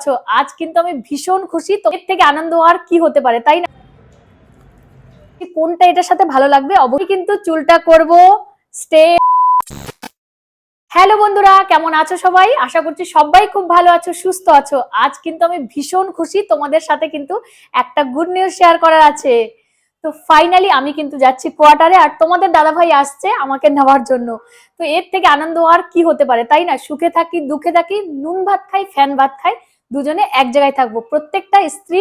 আছো আজ কিন্তু আমি ভীষণ খুশি। তো এর থেকে আনন্দ আর কি হতে পারে, তাই না? কোনটা এটার সাথে ভালো লাগবে, অবশ্যই কিন্তু চুলটা করব। স্টে হ্যালো বন্ধুরা, কেমন আছো সবাই? আশা করছি সবাই খুব ভালো আছো, সুস্থ আছো। আজ কিন্তু আমি ভীষণ খুশি, তোমাদের সাথে কিন্তু একটা গুড নিউজ শেয়ার করার আছে। তো ফাইনালি আমি কিন্তু যাচ্ছি কোয়ার্টারে আর তোমাদের দাদাভাই আসছে আমাকে নেওয়ার জন্য। তো এর থেকে আনন্দ আর কি হতে পারে, তাই না? সুখে থাকি, দুঃখে থাকি, নুন ভাত খাই, ফ্যান ভাত খাই। দুজনে এক জায়গায় থাকব। প্রত্যেকটা স্ত্রী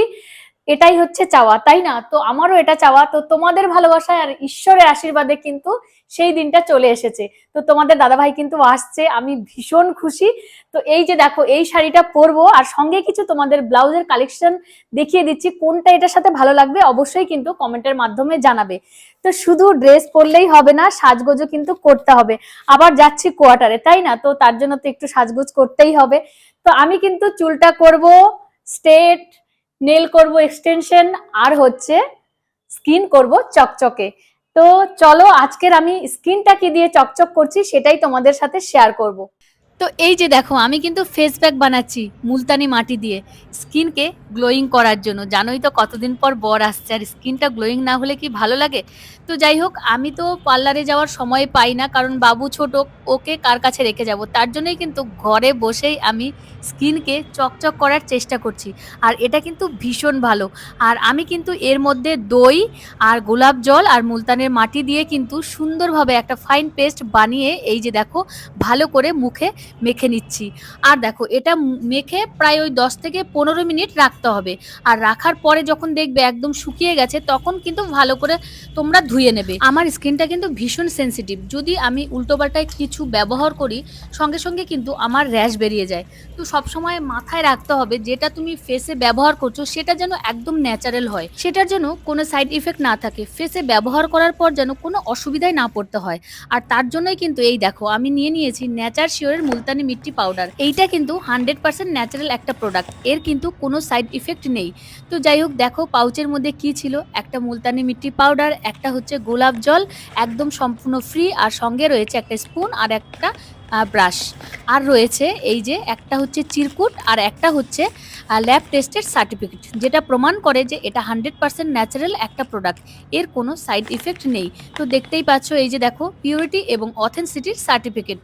এটাই হচ্ছে চাওয়া, তাই না? তো আমারও এটা চাওয়া, তো তোমাদের ভালোবাসায় আর ঈশ্বরের আশীর্বাদে কিন্তু সেই দিনটা চলে এসেছে। তো তোমাদের দাদাভাই কিন্তু আসছে, আমি ভীষণ খুশি। তো এই যে দেখো, এই শাড়িটা পরবো, আর সঙ্গে কিছু তোমাদের ব্লাউজের কালেকশন দেখিয়ে দিচ্ছি, কোনটা এটার সাথে ভালো লাগবে অবশ্যই কিন্তু কমেন্টের মাধ্যমে জানাবে। তো শুধু ড্রেস পরলেই হবে না, সাজগোজও কিন্তু করতে হবে। আবার যাচ্ছি কোয়ার্টারে তাই না? তো তার জন্য তো একটু সাজগোজ করতেই হবে। তো আমি কিন্তু চুলটা করব স্ট্রেট নেল করব এক্সটেনশন আর হচ্ছে স্কিন করব চকচকে। তো চলো আজকের আমি স্কিনটা কি দিয়ে চকচক করছি সেটাই তোমাদের সাথে শেয়ার করব। তো এই যে দেখো, আমি কিন্তু ফেস প্যাক বানাচ্ছি মুলতানি মাটি দিয়ে স্কিনকে গ্লোয়িং করার জন্য। জানোই তো কতদিন পর বর আসছে, আর স্কিনটা গ্লোয়িং না হলে কি ভালো লাগে? তো যাই হোক, আমি তো পার্লারে যাওয়ার সময় পাই না, কারণ বাবু ছোট, ওকে কার কাছে রেখে যাব? তার জন্যই কিন্তু ঘরে বসেই আমি স্কিনকে চকচক করার চেষ্টা করছি। আর এটা কিন্তু ভীষণ ভালো। আর আমি কিন্তু এর মধ্যে দই আর গোলাপ জল আর মুলতানের মাটি দিয়ে কিন্তু সুন্দরভাবে একটা ফাইন পেস্ট বানিয়ে এই যে দেখো, ভালো করে মুখে মেখে নিচ্ছি। আর দেখো, এটা মেখে প্রায় ওই দশ থেকে পনেরো মিনিট রাখতে হবে। আর রাখার পরে যখন দেখবে একদম শুকিয়ে গেছে, তখন কিন্তু ভালো করে তোমরা ধুয়ে নেবে। আমার স্কিনটা কিন্তু ভীষণ সেনসিটিভ যদি আমি উল্টোপাল্টায় কিছু ব্যবহার করি, সঙ্গে সঙ্গে কিন্তু আমার র্যাশ বেরিয়ে যায়। তো সবসময় মাথায় রাখতে হবে, যেটা তুমি ফেসে ব্যবহার করছ, সেটা যেন একদম ন্যাচারাল হয়। সেটার যেন কোনো সাইড ইফেক্ট না থাকে। ফেসে ব্যবহার করার পর যেন কোনো অসুবিধায় না পড়তে হয়। আর তার জন্যই কিন্তু এই দেখো, আমি নিয়ে নিয়েছি ন্যাচার শিওরের মুলতানি মিট্টি পাউডার এইটা কিন্তু হান্ড্রেড পার্সেন্ট ন্যাচারাল একটা প্রোডাক্টের কিন্তু কোনো সাইড ইফেক্ট নেই। তো যাই হোক, দেখো পাউচের মধ্যে কি ছিল? একটা মুলতানি মিট্টি পাউডার একটা হচ্ছে গোলাপ জল, একদম সম্পূর্ণ ফ্রি আর সঙ্গে রয়েছে একটা স্পুন আর একটা ব্রাশ আর রয়েছে এই যে একটা হচ্ছে চিরকুট আর একটা হচ্ছে ল্যাব টেস্টের সার্টিফিকেট যেটা প্রমাণ করে যে এটা হান্ড্রেড পার্সেন্ট ন্যাচারাল একটা প্রোডাক্টের কোনো সাইড ইফেক্ট নেই। তো দেখতেই পাচ্ছ এই যে দেখো পিউরিটি এবং অথেন্সিটির সার্টিফিকেট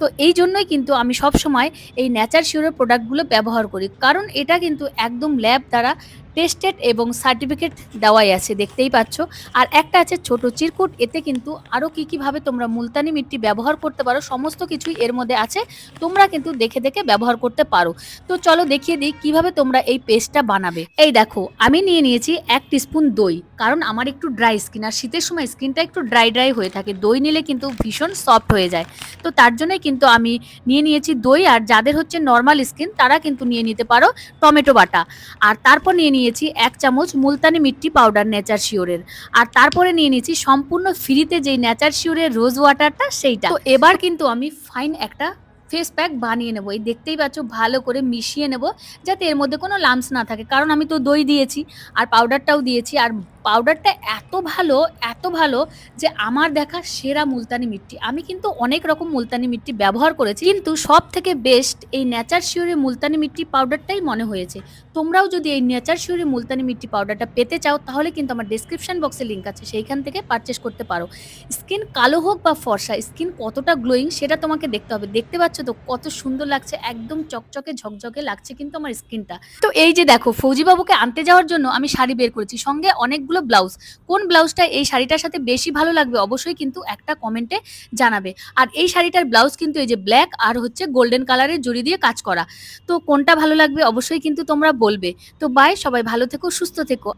তো এই জন্যই কিন্তু আমি সব সময় এই ন্যাচার শিওরের প্রোডাক্টগুলো ব্যবহার করি। কারণ এটা কিন্তু একদম ল্যাব দ্বারা টেস্টেড এবং সার্টিফিকেট দেওয়াই আছে, দেখতেই পাচ্ছ। আর একটা আছে ছোট চিরকুট, এতে কিন্তু আরও কী কীভাবে তোমরা মুলতানি মিট্টি ব্যবহার করতে পারো, সমস্ত কিছুই এর মধ্যে আছে, তোমরা কিন্তু দেখে দেখে ব্যবহার করতে পারো। তো চলো দেখিয়ে দিই কীভাবে তোমরা এই পেস্টটা বানাবে। এই দেখো, আমি নিয়ে নিয়েছি এক টিস্পুন দই, কারণ আমার একটু ড্রাই স্কিন, আর শীতের সময় স্কিনটা একটু ড্রাই ড্রাই হয়ে থাকে, দই নিলে কিন্তু ভীষণ সফট হয়ে যায়। তো তার জন্যই কিন্তু আমি নিয়ে নিয়েছি দই, আর যাদের হচ্ছে নর্মাল স্কিন তারা কিন্তু নিয়ে নিতে পারো টমেটো বাটা। আর তারপর নিয়ে নিয়েছি এক চামচ মুলতানি মিট্টি পাউডার নেচার শিওরের। আর তারপরে নিয়ে নিয়েছি সম্পূর্ণ ফ্রিতে যেই নেচার শিওরের রোজ ওয়াটারটা সেইটা। তো এবার কিন্তু আমি ফাইন একটা ফেস প্যাক বানিয়ে নেব। এই দেখতেই পাচ্ছ ভালো করে মিশিয়ে নেব, যাতে এর মধ্যে কোনো লামস না থাকে। কারণ আমি তো দই দিয়েছি আর পাউডারটাও দিয়েছি আর পাউডারটা এত ভালো এত ভালো যে আমার দেখা সেরা মুলতানি মিট্টি। আমি কিন্তু অনেক রকম মুলতানি মিট্টি ব্যবহার করেছি, কিন্তু সব থেকে বেস্ট এই নেচার শিওরের মুলতানি মিট্টি পাউডারটাই মনে হয়েছে। তোমরাও যদি এই নেচার শিওরের মুলতানি মিট্টি পাউডারটা পেতে চাও, তাহলে কিন্তু আমার ডিসক্রিপশন বক্সে লিঙ্ক আছে, সেইখান থেকে পারচেস করতে পারো। স্কিন কালো হোক বা ফর্সা স্কিন কতটা গ্লোয়িং সেটা তোমাকে দেখতে হবে। দেখতে পাচ্ছ তো কত সুন্দর লাগছে, একদম চকচকে, ঝকঝকে লাগছে কিন্তু আমার স্কিনটা তো এই যে দেখো, ফৌজিবাবুকে আনতে যাওয়ার জন্য আমি শাড়ি বের করেছি, সঙ্গে অনেকগুলো ব্লাউজ। কোন ব্লাউজটা এই শাড়িটার সাথে বেশি ভালো লাগবে অবশ্যই কিন্তু একটা কমেন্টে জানাবে। আর এই শাড়িটার ব্লাউজ কিন্তু এই যে ব্ল্যাক আর হচ্ছে গোল্ডেন কালারের জড়ি দিয়ে কাজ করা। তো কোনটা ভালো লাগবে অবশ্যই কিন্তু তোমরা বলবে। তো বাই সবাই ভালো থেকো, সুস্থ থেকো।